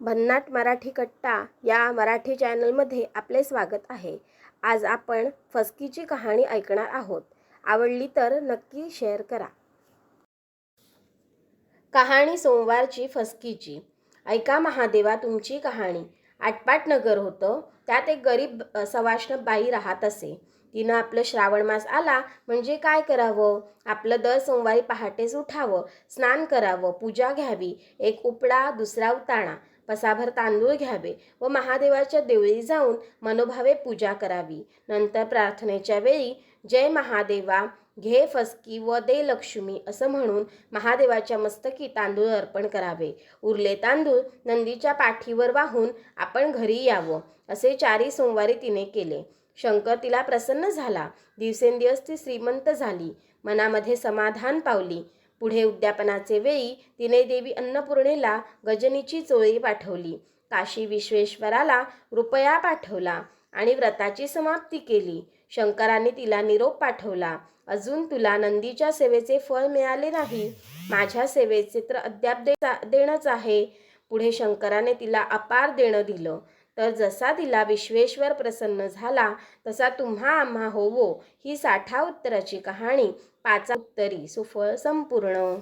भन्नाट मराठी कट्टा या मराठी चॅनलमध्ये आपले स्वागत आहे. आज आपण फसकीची कहाणी ऐकणार आहोत. आवडली तर नक्की शेअर करा. कहाणी सोमवारची फसकीची. ऐका महादेवा तुमची कहाणी. आटपाट नगर होतं. त्यात एक गरीब सवाष्ण बाई राहत असे. तिनं आपलं श्रावण मास आला म्हणजे काय करावं? आपलं दर सोमवारी पहाटेच उठावं. स्नान करावं. पूजा घ्यावी. एक उपडा दुसरा उताणा. पसाभर तांदूळ घ्यावे व महादेवाच्या देवळी जाऊन मनोभावे पूजा करावी. नंतर प्रार्थनेच्या वेळी जय महादेवा घे फसकी व दे लक्ष्मी असं म्हणून महादेवाच्या मस्तकी तांदूळ अर्पण करावे. उरले तांदूळ नंदीच्या पाठीवर वाहून आपण घरी यावं असे चारी सोमवारी तिने केले. शंकर तिला प्रसन्न झाला. दिवसेंदिवस ती श्रीमंत झाली. मनामध्ये समाधान पावली. पुढे उद्यापनाचे वेळी तिने देवी अन्नपूर्णेला गजनीची चोळी पाठवली. काशी विश्वेश्वराला रुपया पाठवला आणि व्रताची समाप्ती केली. शंकराने तिला निरोप पाठवला. अजून तुला नंदीच्या सेवेचे फळ मिळाले नाही. माझ्या सेवेचे तर अद्याप दे देणंच आहे. पुढे शंकराने तिला अपार देणं दिलं. तर जसा तिला विश्वेश्वर प्रसन्न झाला तसा तुम्हा आम्हा होवो. ही साठा उत्तराची कहाणी. पाचा उत्तरी सुफळ संपूर्ण.